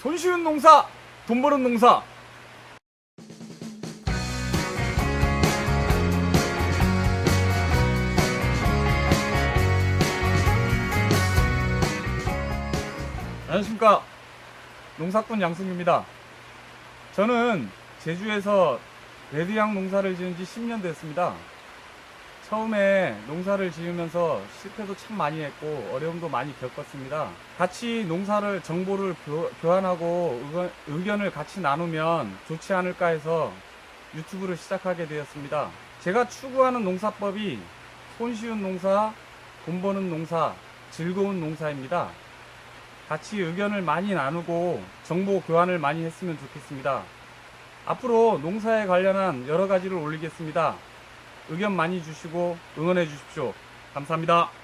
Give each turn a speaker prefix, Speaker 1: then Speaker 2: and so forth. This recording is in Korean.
Speaker 1: 손쉬운 농사, 돈 버는 농사. 안녕하십니까. 농사꾼 양승입니다. 저는 제주에서 레드향 농사를 지은 지 10년 됐습니다. 처음에 농사를 지으면서 실패도 참 많이 했고 어려움도 많이 겪었습니다. 같이 농사를 정보를 교, 교환하고 의견, 의견을 같이 나누면 좋지 않을까 해서 유튜브를 시작하게 되었습니다. 제가 추구하는 농사법이 손쉬운 농사, 돈 버는 농사, 즐거운 농사입니다. 같이 의견을 많이 나누고 정보 교환을 많이 했으면 좋겠습니다. 앞으로 농사에 관련한 여러 가지를 올리겠습니다. 의견 많이 주시고 응원해 주십시오. 감사합니다.